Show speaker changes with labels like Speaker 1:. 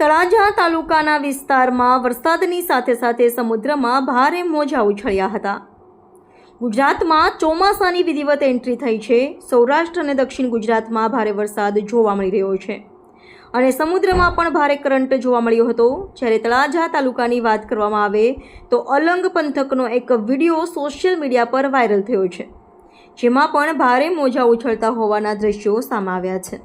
Speaker 1: તળાજા તાલુકાના વિસ્તારમાં વરસાદની સાથે સાથે સમુદ્રમાં ભારે મોજા ઉછળ્યા હતા. ગુજરાતમાં ચોમાસાની વિધિવત એન્ટ્રી થઈ છે. સૌરાષ્ટ્ર અને દક્ષિણ ગુજરાતમાં ભારે વરસાદ જોવા મળી રહ્યો છે. અને સમુદ્રમાં પણ ભારે કરંટ જોવા મળ્યો હતો. જ્યારે તળાજા તાલુકાની વાત કરવામાં આવે તો અલંગ પંથકનો એક વીડિયો સોશિયલ મીડિયા પર વાયરલ થયો છે. જેમાં પણ ભારે મોજા ઉછળતા હોવાના દ્રશ્યો સામે આવ્યા છે.